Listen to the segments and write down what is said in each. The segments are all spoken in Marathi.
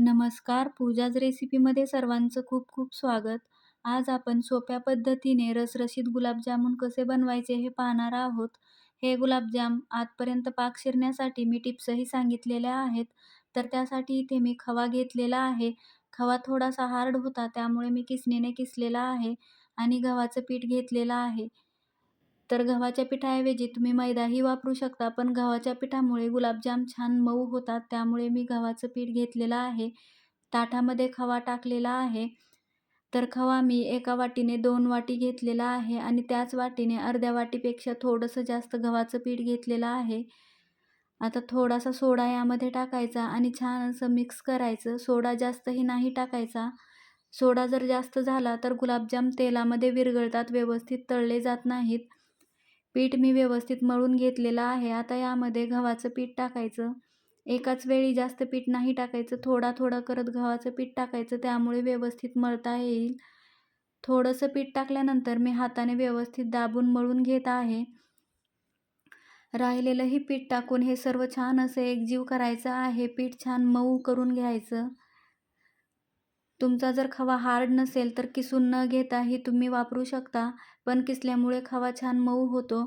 नमस्कार. पूजाज रेसिपीमध्ये सर्वांचं खूप खूप स्वागत. आज आपण सोप्या पद्धतीने रसरशीत गुलाबजामुन कसे बनवायचे हे पाहणार आहोत. हे गुलाबजाम आजपर्यंत पाक शिरण्यासाठी मी टिप्सही सांगितलेल्या आहेत. तर त्यासाठी इथे मी खवा घेतलेला आहे. खवा थोडासा हार्ड होता त्यामुळे मी किसणीने किसलेला आहे आणि गव्हाचं पीठ घेतलेलं आहे. तर गव्हाच्या पिठाऐवजी तुम्ही मैदाही वापरू शकता पण गव्हाच्या पिठामुळे गुलाबजाम छान मऊ होतात त्यामुळे मी गव्हाचं पीठ घेतलेलं आहे ताटामध्ये खवा टाकलेला आहे. तर खवा मी एका वाटीने दोन वाटी घेतलेला आहे आणि त्याच वाटीने अर्ध्या वाटीपेक्षा थोडंसं जास्त गव्हाचं पीठ घेतलेलं आहे. आता थोडासा सोडा यामध्ये टाकायचा आणि छान असं मिक्स करायचं. सोडा जास्तही नाही टाकायचा. सोडा जर जास्त झाला तर गुलाबजाम तेलामध्ये विरघळतात व्यवस्थित तळले जात नाहीत. पीठ मी व्यवस्थित मळून घेतलेलं आहे. आता यामध्ये गव्हाचं पीठ टाकायचं. एकाच वेळी जास्त पीठ नाही टाकायचं. थोडा थोडा करत गव्हाचं पीठ टाकायचं. त्यामुळे व्यवस्थित मळता येईल. थोडंसं पीठ टाकल्यानंतर मी हाताने व्यवस्थित दाबून मळून घेत आहे. राहिलेलंही पीठ टाकून हे सर्व छान असं एकजीव करायचं आहे. पीठ छान मऊ करून घ्यायचं. तुमचा जर खवा हार्ड नसेल तर किसून न घेताही तुम्ही वापरू शकता पण किसल्यामुळे खवा छान मऊ होतो.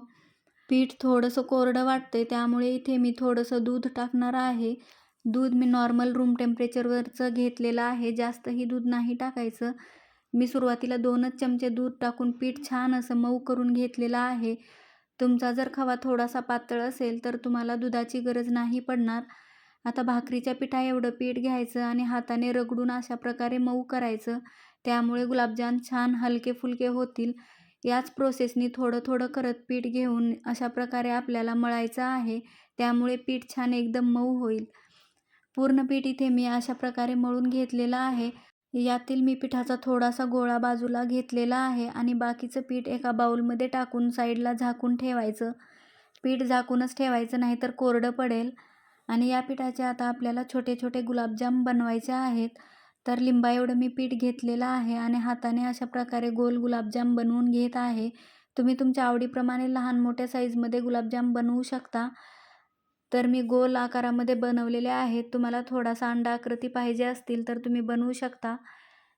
पीठ थोडंसं कोरडं वाटते त्यामुळे इथे मी थोडंसं दूध टाकणार आहे. दूध मी नॉर्मल रूम टेम्परेचरवरचं घेतलेलं आहे जास्तही दूध नाही टाकायचं. मी सुरुवातीला दोनच चमचे दूध टाकून पीठ छान असं मऊ करून घेतलेलं आहे. तुमचा जर खवा थोडासा पातळ असेल तर तुम्हाला दुधाची गरज नाही पडणार. आता भाकरीच्या पिठा एवढं पीठ घ्यायचं आणि हाताने रगडून अशा प्रकारे मऊ करायचं. त्यामुळे गुलाबजाम छान हलके फुलके होतील. याच प्रोसेसनी थोडं थोडं करत पीठ घेऊन अशा प्रकारे आपल्याला मळायचं आहे. त्यामुळे पीठ छान एकदम मऊ होईल. पूर्ण पीठ इथे मी अशा प्रकारे मळून घेतलेलं आहे. यातील मी पिठाचा थोडासा गोळा बाजूला घेतलेला आहे आणि बाकीचं पीठ एका बाऊलमध्ये टाकून साईडला झाकून ठेवायचं. पीठ झाकूनच ठेवायचं नाही तर कोरडं पडेल. आणि या पिठाचे आता आपल्याला छोटे छोटे गुलाबजाम बनवायचे आहेत. तर लिंबा एवढं मी पीठ घेतलेलं आहे आणि हाताने अशा प्रकारे गोल गुलाबजाम बनवून घेत आहे. तुम्ही तुमच्या आवडीप्रमाणे लहान मोठ्या साईजमध्ये गुलाबजाम बनवू शकता. तर मी गोल आकारामध्ये बनवलेले आहेत. तुम्हाला थोडासा अंडा आकृती पाहिजे असतील तर तुम्ही बनवू शकता.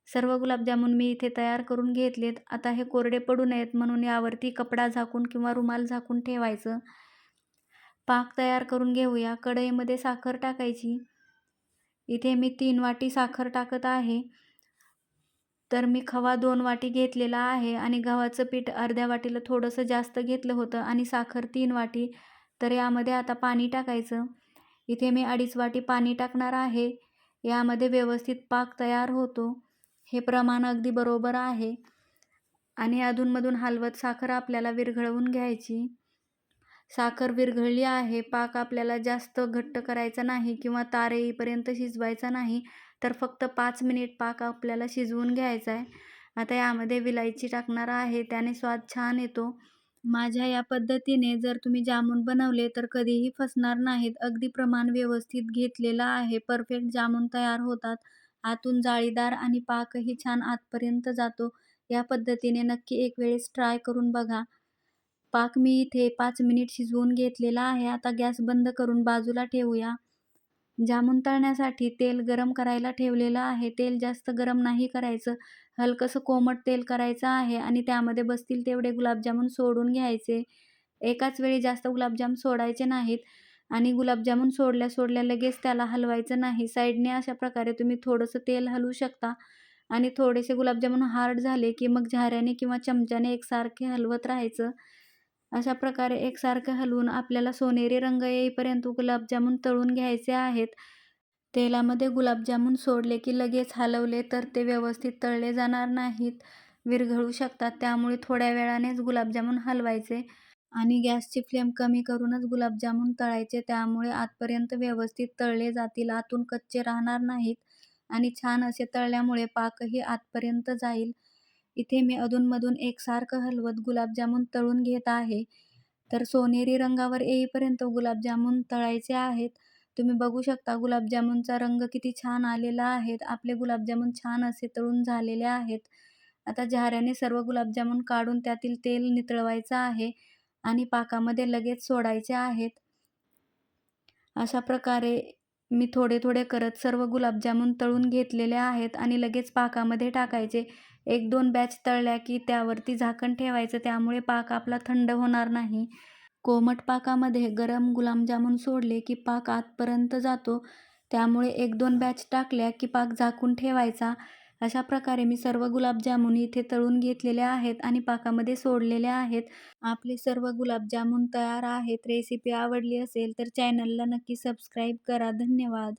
सर्व गुलाबजामुन मी इथे तयार करून घेतलेत. आता हे कोरडे पडू नयेत म्हणून यावरती कपडा झाकून किंवा रुमाल झाकून ठेवायचं. पाक तयार करून घेऊया. कढईमध्ये साखर टाकायची. इथे मी तीन वाटी साखर टाकत आहे. तर मी खवा दोन वाटी घेतलेला आहे आणि गव्हाचं पीठ अर्ध्या वाटीला थोडंसं जास्त घेतलं होतं आणि साखर तीन वाटी. तर यामध्ये आता पाणी टाकायचं. इथे मी अडीच वाटी पाणी टाकणार आहे. यामध्ये व्यवस्थित पाक तयार होतो. हे प्रमाण अगदी बरोबर आहे. आणि अधूनमधून हलवत साखर आपल्याला विरघळवून घ्यायची. साखर विरघळली आहे पाक आपल्याला जास्त घट्ट करायचा नाही किंवा तारेईपर्यंत शिजवायचा नाही तर फक्त पाच मिनिट पाक आपल्याला शिजवून घ्यायचा आहे. आता यामध्ये विलायची टाकणार आहे त्याने स्वाद छान येतो. माझ्या या पद्धतीने जर तुम्ही जामून बनवले तर कधीही फसणार नाहीत. अगदी प्रमाण व्यवस्थित घेतलेलं आहे. परफेक्ट जामून तयार होतात. आतून जाळीदार आणि पाकही छान आतपर्यंत जातो. या पद्धतीने नक्की एक वेळेस ट्राय करून बघा. पाक मी इथे पाच मिनिट शिजवून घेतलेला आहे. आता गॅस बंद करून बाजूला ठेवूया. जामून तळण्यासाठी तेल गरम करायला ठेवलेलं आहे. तेल जास्त गरम नाही करायचं. हलकंसं कोमट तेल करायचं आहे आणि त्यामध्ये बसतील तेवढे गुलाबजामून सोडून घ्यायचे. एकाच वेळी जास्त गुलाबजाम सोडायचे नाहीत आणि गुलाबजामुन सोडल्या सोडल्या लगेच त्याला हलवायचं नाही. साईडने अशा प्रकारे तुम्ही थोडंसं तेल हलवू शकता आणि थोडेसे गुलाबजामून हार्ड झाले की मग झाऱ्याने किंवा चमच्याने एकसारखे हलवत राहायचं. अशा प्रकारे एकसारखं हलवून आपल्याला सोनेरी रंग येईपर्यंत गुलाबजामून तळून घ्यायचे आहेत. तेलामध्ये गुलाबजामून सोडले की लगेच हलवले तर ते व्यवस्थित तळले जाणार नाहीत. विरघळू शकतात त्यामुळे थोड्या वेळानेच गुलाबजामुन हलवायचे आणि गॅसची फ्लेम कमी करूनच गुलाबजामुन तळायचे. त्यामुळे आतपर्यंत व्यवस्थित तळले जातील आतून कच्चे राहणार नाहीत आणि छान असे तळल्यामुळे पाकही आतपर्यंत जाईल. इथे मी अधूनमधून एकसारखं हलवत गुलाबजामुन तळून घेत आहे. तर सोनेरी रंगावर येईपर्यंत गुलाबजामुन तळायचे आहेत. तुम्ही बघू शकता गुलाबजामुनचा रंग किती छान आलेला आहे आपले गुलाबजामुन छान असे तळून झालेले आहेत. आता झाऱ्याने सर्व गुलाबजामुन काढून त्यातील तेल नितळवायचं आहे आणि पाकामध्ये लगेच सोडायचे आहेत. अशा प्रकारे मी थोडे थोडे करत सर्व गुलाबजामुन तळून घेतलेले आहेत आणि लगेच पाकामध्ये टाकायचे. एक दोन बॅच तळल्या की त्यावरती झाकण ठेवायचं त्यामुळे पाक आपला थंड होणार नाही. कोमट पाकामध्ये गरम गुलाबजामुन सोडले की पाक आतपर्यंत जातो. त्यामुळे एक दोन बॅच टाकल्या की पाक झाकून ठेवायचा. अशा प्रकारे मी सर्व गुलाबजामुन इथे तळून घेतलेले आहेत आणि पाकामध्ये सोडलेले आहेत. आपले सर्व गुलाबजामुन तयार आहेत. रेसिपी आवडली असेल तर चॅनलला नक्की सबस्क्राईब करा. धन्यवाद.